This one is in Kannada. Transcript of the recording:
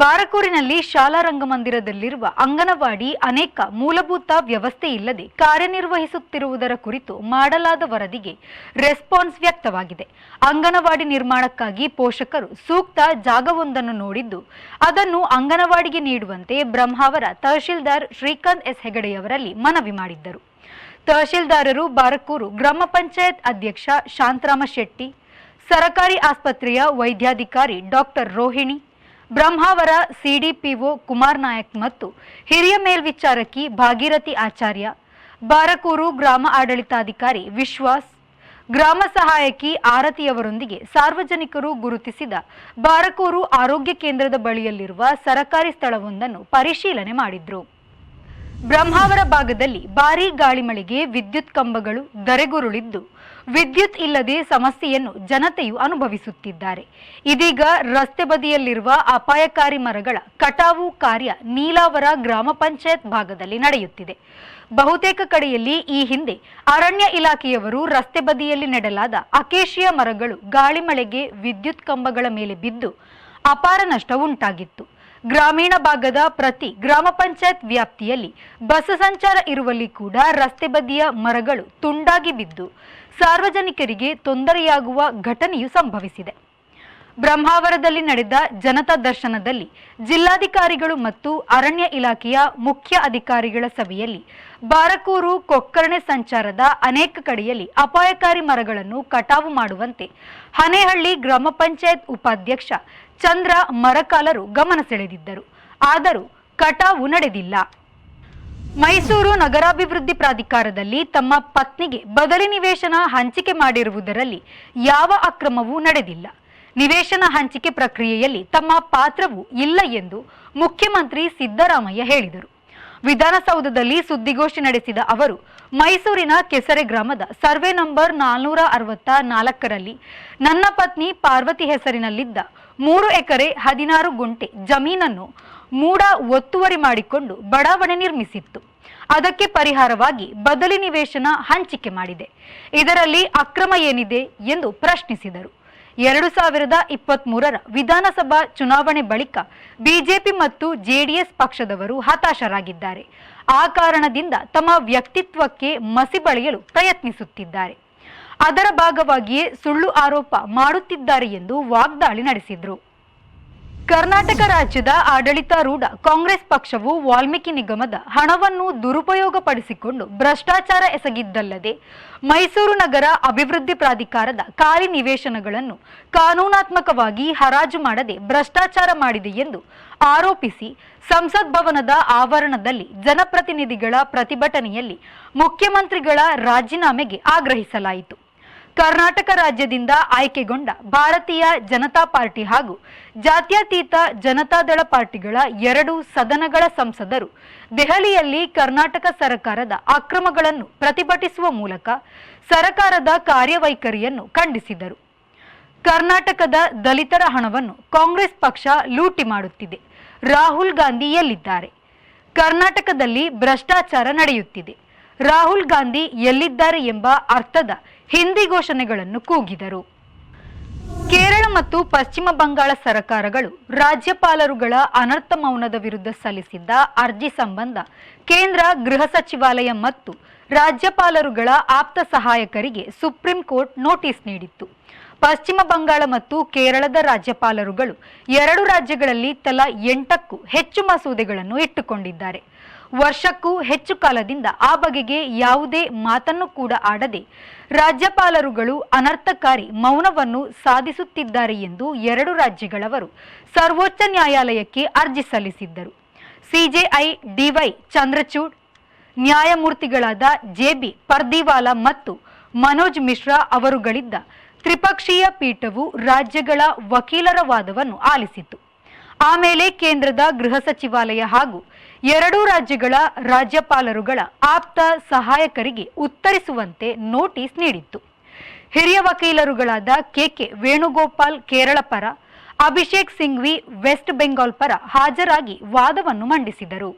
ಬಾರಕೂರಿನಲ್ಲಿ ಶಾಲಾ ರಂಗಮಂದಿರದಲ್ಲಿರುವ ಅಂಗನವಾಡಿ ಅನೇಕ ಮೂಲಭೂತ ವ್ಯವಸ್ಥೆ ಇಲ್ಲದೆ ಕಾರ್ಯನಿರ್ವಹಿಸುತ್ತಿರುವುದರ ಕುರಿತು ಮಾಡಲಾದ ವರದಿಗೆ ರೆಸ್ಪಾನ್ಸ್ ವ್ಯಕ್ತವಾಗಿದೆ. ಅಂಗನವಾಡಿ ನಿರ್ಮಾಣಕ್ಕಾಗಿ ಪೋಷಕರು ಸೂಕ್ತ ಜಾಗವೊಂದನ್ನು ನೋಡಿದ್ದು, ಅದನ್ನು ಅಂಗನವಾಡಿಗೆ ನೀಡುವಂತೆ ಬ್ರಹ್ಮಾವರ ತಹಶೀಲ್ದಾರ್ ಶ್ರೀಕಾಂತ್ ಎಸ್ ಹೆಗಡೆಯವರಲ್ಲಿ ಮನವಿ ಮಾಡಿದ್ದರು. ತಹಶೀಲ್ದಾರರು ಬಾರಕೂರು ಗ್ರಾಮ ಪಂಚಾಯತ್ ಅಧ್ಯಕ್ಷ ಶಾಂತರಾಮ ಶೆಟ್ಟಿ, ಸರಕಾರಿ ಆಸ್ಪತ್ರೆಯ ವೈದ್ಯಾಧಿಕಾರಿ ಡಾಕ್ಟರ್ ರೋಹಿಣಿ ಬ್ರಹ್ಮಾವರ ಸಿಡಿಪಿಒ ಕುಮಾರ್ ನಾಯಕ್ ಮತ್ತು ಹಿರಿಯ ಮೇಲ್ವಿಚಾರಕಿ ಭಾಗೀರಥಿ ಆಚಾರ್ಯ, ಬಾರಕೂರು ಗ್ರಾಮ ಆಡಳಿತಾಧಿಕಾರಿ ವಿಶ್ವಾಸ್, ಗ್ರಾಮ ಸಹಾಯಕಿ ಆರತಿಯವರೊಂದಿಗೆ ಸಾರ್ವಜನಿಕರು ಗುರುತಿಸಿದ ಬಾರಕೂರು ಆರೋಗ್ಯ ಕೇಂದ್ರದ ಬಳಿಯಲ್ಲಿರುವ ಸರಕಾರಿ ಸ್ಥಳವೊಂದನ್ನು ಪರಿಶೀಲನೆ ಮಾಡಿದ್ರು. ಬ್ರಹ್ಮಾವರ ಭಾಗದಲ್ಲಿ ಭಾರೀ ಗಾಳಿ ಮಳೆಗೆ ವಿದ್ಯುತ್ ಕಂಬಗಳು ಧರೆಗುರುಳಿದ್ದು ವಿದ್ಯುತ್ ಇಲ್ಲದೆ ಸಮಸ್ಯೆಯನ್ನು ಜನತೆಯು ಅನುಭವಿಸುತ್ತಿದ್ದಾರೆ. ಇದೀಗ ರಸ್ತೆ ಬದಿಯಲ್ಲಿರುವ ಅಪಾಯಕಾರಿ ಮರಗಳ ಕಟಾವು ಕಾರ್ಯ ನೀಲಾವರ ಗ್ರಾಮ ಪಂಚಾಯತ್ ಭಾಗದಲ್ಲಿ ನಡೆಯುತ್ತಿದೆ. ಬಹುತೇಕ ಕಡೆಯಲ್ಲಿ ಈ ಹಿಂದೆ ಅರಣ್ಯ ಇಲಾಖೆಯವರು ರಸ್ತೆ ಬದಿಯಲ್ಲಿ ನೆಡಲಾದ ಅಕೇಶಿಯ ಮರಗಳು ಗಾಳಿ ಮಳೆಗೆ ವಿದ್ಯುತ್ ಕಂಬಗಳ ಮೇಲೆ ಬಿದ್ದು ಅಪಾರ ನಷ್ಟ ಉಂಟಾಗಿತ್ತು. ಗ್ರಾಮೀಣ ಭಾಗದ ಪ್ರತಿ ಗ್ರಾಮ ಪಂಚಾಯತ್ ವ್ಯಾಪ್ತಿಯಲ್ಲಿ ಬಸ್ ಸಂಚಾರ ಇರುವಲ್ಲಿ ಕೂಡ ರಸ್ತೆ ಬದಿಯ ಮರಗಳು ತುಂಡಾಗಿ ಬಿದ್ದು ಸಾರ್ವಜನಿಕರಿಗೆ ತೊಂದರೆಯಾಗುವ ಘಟನೆಯು ಸಂಭವಿಸಿದೆ. ಬ್ರಹ್ಮಾವರದಲ್ಲಿ ನಡೆದ ಜನತಾ ದರ್ಶನದಲ್ಲಿ ಜಿಲ್ಲಾಧಿಕಾರಿಗಳು ಮತ್ತು ಅರಣ್ಯ ಇಲಾಖೆಯ ಮುಖ್ಯ ಅಧಿಕಾರಿಗಳ ಸಭೆಯಲ್ಲಿ ಬಾರಕೂರು ಕೊಕ್ಕರ್ಣೆ ಸಂಚಾರದ ಅನೇಕ ಕಡೆಯಲ್ಲಿ ಅಪಾಯಕಾರಿ ಮರಗಳನ್ನು ಕಟಾವು ಮಾಡುವಂತೆ ಹನೇಹಳ್ಳಿ ಗ್ರಾಮ ಪಂಚಾಯತ್ ಉಪಾಧ್ಯಕ್ಷ ಚಂದ್ರ ಮರಕಾಲರು ಗಮನ ಸೆಳೆದಿದ್ದರು. ಆದರೂ ಕಟಾವು ನಡೆದಿಲ್ಲ. ಮೈಸೂರು ನಗರಾಭಿವೃದ್ಧಿ ಪ್ರಾಧಿಕಾರದಲ್ಲಿ ತಮ್ಮ ಪತ್ನಿಗೆ ಬದಲಿ ನಿವೇಶನ ಹಂಚಿಕೆ ಮಾಡಿರುವುದರಲ್ಲಿ ಯಾವ ಅಕ್ರಮವೂ ನಡೆದಿಲ್ಲ. ನಿವೇಶನ ಹಂಚಿಕೆ ಪ್ರಕ್ರಿಯೆಯಲ್ಲಿ ತಮ್ಮ ಪಾತ್ರವೂ ಇಲ್ಲ ಎಂದು ಮುಖ್ಯಮಂತ್ರಿ ಸಿದ್ದರಾಮಯ್ಯ ಹೇಳಿದರು. ವಿಧಾನಸೌಧದಲ್ಲಿ ಸುದ್ದಿಗೋಷ್ಠಿ ನಡೆಸಿದ ಅವರು, ಮೈಸೂರಿನ ಕೆಸರೆ ಗ್ರಾಮದ ಸರ್ವೆ ನಂಬರ್ ನಾಲ್ನೂರ ಅರವತ್ತ ನಾಲ್ಕರಲ್ಲಿ ನನ್ನ ಪತ್ನಿ ಪಾರ್ವತಿ ಹೆಸರಿನಲ್ಲಿದ್ದ ಮೂರು ಎಕರೆ ಹದಿನಾರು ಗುಂಟೆ ಜಮೀನನ್ನು ಮೂಡ ಒತ್ತುವರಿ ಮಾಡಿಕೊಂಡು ಬಡಾವಣೆ ನಿರ್ಮಿಸಿತ್ತು. ಅದಕ್ಕೆ ಪರಿಹಾರವಾಗಿ ಬದಲಿ ನಿವೇಶನ ಹಂಚಿಕೆ ಮಾಡಿದೆ. ಇದರಲ್ಲಿ ಅಕ್ರಮ ಏನಿದೆ ಎಂದು ಪ್ರಶ್ನಿಸಿದರು. ಎರಡು ಸಾವಿರದ ಇಪ್ಪತ್ತ್ ಮೂರರ ವಿಧಾನಸಭಾ ಚುನಾವಣೆ ಬಳಿಕ ಬಿಜೆಪಿ ಮತ್ತು ಜೆಡಿಎಸ್ ಪಕ್ಷದವರು ಹತಾಶರಾಗಿದ್ದಾರೆ. ಆ ಕಾರಣದಿಂದ ತಮ್ಮ ವ್ಯಕ್ತಿತ್ವಕ್ಕೆ ಮಸಿ ಬಳಿಯಲು ಪ್ರಯತ್ನಿಸುತ್ತಿದ್ದಾರೆ. ಅದರ ಭಾಗವಾಗಿಯೇ ಸುಳ್ಳು ಆರೋಪ ಮಾಡುತ್ತಿದ್ದಾರೆ ಎಂದು ವಾಗ್ದಾಳಿ ನಡೆಸಿದರು. ಕರ್ನಾಟಕ ರಾಜ್ಯದ ಆಡಳಿತಾರೂಢ ಕಾಂಗ್ರೆಸ್ ಪಕ್ಷವು ವಾಲ್ಮೀಕಿ ನಿಗಮದ ಹಣವನ್ನು ದುರುಪಯೋಗಪಡಿಸಿಕೊಂಡು ಭ್ರಷ್ಟಾಚಾರ ಎಸಗಿದ್ದಲ್ಲದೆ ಮೈಸೂರು ನಗರ ಅಭಿವೃದ್ಧಿ ಪ್ರಾಧಿಕಾರದ ಖಾಲಿ ನಿವೇಶನಗಳನ್ನು ಕಾನೂನಾತ್ಮಕವಾಗಿ ಹರಾಜು ಮಾಡದೆ ಭ್ರಷ್ಟಾಚಾರ ಮಾಡಿದೆ ಎಂದು ಆರೋಪಿಸಿ ಸಂಸತ್ ಭವನದ ಆವರಣದಲ್ಲಿ ಜನಪ್ರತಿನಿಧಿಗಳ ಪ್ರತಿಭಟನೆಯಲ್ಲಿ ಮುಖ್ಯಮಂತ್ರಿಗಳ ರಾಜೀನಾಮೆಗೆ ಆಗ್ರಹಿಸಲಾಯಿತು. ಕರ್ನಾಟಕ ರಾಜ್ಯದಿಂದ ಆಯ್ಕೆಗೊಂಡ ಭಾರತೀಯ ಜನತಾ ಪಾರ್ಟಿ ಹಾಗೂ ಜಾತ್ಯತೀತ ಜನತಾದಳ ಪಾರ್ಟಿಗಳ ಎರಡು ಸದನಗಳ ಸಂಸದರು ದೆಹಲಿಯಲ್ಲಿ ಕರ್ನಾಟಕ ಸರ್ಕಾರದ ಅಕ್ರಮಗಳನ್ನು ಪ್ರತಿಭಟಿಸುವ ಮೂಲಕ ಸರ್ಕಾರದ ಕಾರ್ಯವೈಖರಿಯನ್ನು ಖಂಡಿಸಿದರು. ಕರ್ನಾಟಕದ ದಲಿತರ ಹಣವನ್ನು ಕಾಂಗ್ರೆಸ್ ಪಕ್ಷ ಲೂಟಿ ಮಾಡುತ್ತಿದೆ. ರಾಹುಲ್ ಗಾಂಧಿ ಎಲ್ಲಿದ್ದಾರೆ? ಕರ್ನಾಟಕದಲ್ಲಿ ಭ್ರಷ್ಟಾಚಾರ ನಡೆಯುತ್ತಿದೆ. ರಾಹುಲ್ ಗಾಂಧಿ ಎಲ್ಲಿದ್ದಾರೆ ಎಂಬ ಅರ್ಥದ ಹಿಂದಿ ಘೋಷಣೆಗಳನ್ನು ಕೂಗಿದರು. ಕೇರಳ ಮತ್ತು ಪಶ್ಚಿಮ ಬಂಗಾಳ ಸರಕಾರಗಳು ರಾಜ್ಯಪಾಲರುಗಳ ಅನರ್ಥ ಮೌನದ ವಿರುದ್ಧ ಸಲ್ಲಿಸಿದ್ದ ಅರ್ಜಿ ಸಂಬಂಧ ಕೇಂದ್ರ ಗೃಹ ಸಚಿವಾಲಯ ಮತ್ತು ರಾಜ್ಯಪಾಲರುಗಳ ಆಪ್ತ ಸಹಾಯಕರಿಗೆ ಸುಪ್ರೀಂ ಕೋರ್ಟ್ ನೋಟಿಸ್ ನೀಡಿತ್ತು. ಪಶ್ಚಿಮ ಬಂಗಾಳ ಮತ್ತು ಕೇರಳದ ರಾಜ್ಯಪಾಲರುಗಳು ಎರಡು ರಾಜ್ಯಗಳಲ್ಲಿ ತಲಾ ಎಂಟಕ್ಕೂ ಹೆಚ್ಚು ಮಸೂದೆಗಳನ್ನು ಇಟ್ಟುಕೊಂಡಿದ್ದಾರೆ. ವರ್ಷಕ್ಕೂ ಹೆಚ್ಚು ಕಾಲದಿಂದ ಆ ಬಗೆಗೆ ಯಾವುದೇ ಮಾತನ್ನು ಕೂಡ ಆಡದೆ ರಾಜ್ಯಪಾಲರುಗಳು ಅನರ್ಥಕಾರಿ ಮೌನವನ್ನು ಸಾಧಿಸುತ್ತಿದ್ದಾರೆ ಎಂದು ಎರಡು ರಾಜ್ಯಗಳವರು ಸರ್ವೋಚ್ಚ ನ್ಯಾಯಾಲಯಕ್ಕೆ ಅರ್ಜಿ ಸಲ್ಲಿಸಿದ್ದರು. ಸಿಜೆಐ ಡಿವೈ ಚಂದ್ರಚೂಡ್, ನ್ಯಾಯಮೂರ್ತಿಗಳಾದ ಜೆಬಿ ಪರ್ದಿವಾಲಾ ಮತ್ತು ಮನೋಜ್ ಮಿಶ್ರಾ ಅವರುಗಳಿದ್ದ ತ್ರಿಪಕ್ಷೀಯ ಪೀಠವು ರಾಜ್ಯಗಳ ವಕೀಲರ ವಾದವನ್ನು ಆಲಿಸಿತು ಆಮೇಲೆ ಕೇಂದ್ರದ ಗೃಹ ಸಚಿವಾಲಯ ಹಾಗೂ ಎರಡೂ ರಾಜ್ಯಗಳ ರಾಜ್ಯಪಾಲರುಗಳ ಆಪ್ತ ಸಹಾಯಕರಿಗೆ ಉತ್ತರಿಸುವಂತೆ ನೋಟಿಸ್ ನೀಡಿತ್ತು. ಹಿರಿಯ ವಕೀಲರುಗಳಾದ ಕೆಕೆ ವೇಣುಗೋಪಾಲ್ ಕೇರಳ ಪರ, ಅಭಿಷೇಕ್ ಸಿಂಘ್ವಿ ವೆಸ್ಟ್ ಬೆಂಗಾಲ್ ಪರ ಹಾಜರಾಗಿ ವಾದವನ್ನು ಮಂಡಿಸಿದರು.